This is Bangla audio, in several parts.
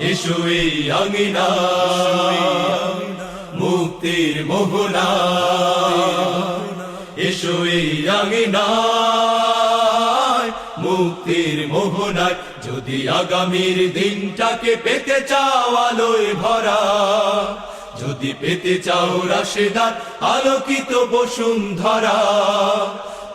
এই আঙিনা, মুক্তির মোহনা। এই আঙিনা, মুক্তির মোহনায় যদি আগামীর দিনটাকে পেতে চাও আলোয় ভরা, যদি পেতে চাও রাশেদার আলোকিত বসুন্ধরা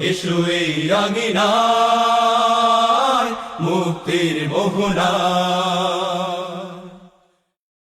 এসো এই আঙিনা মুক্তির মোহনা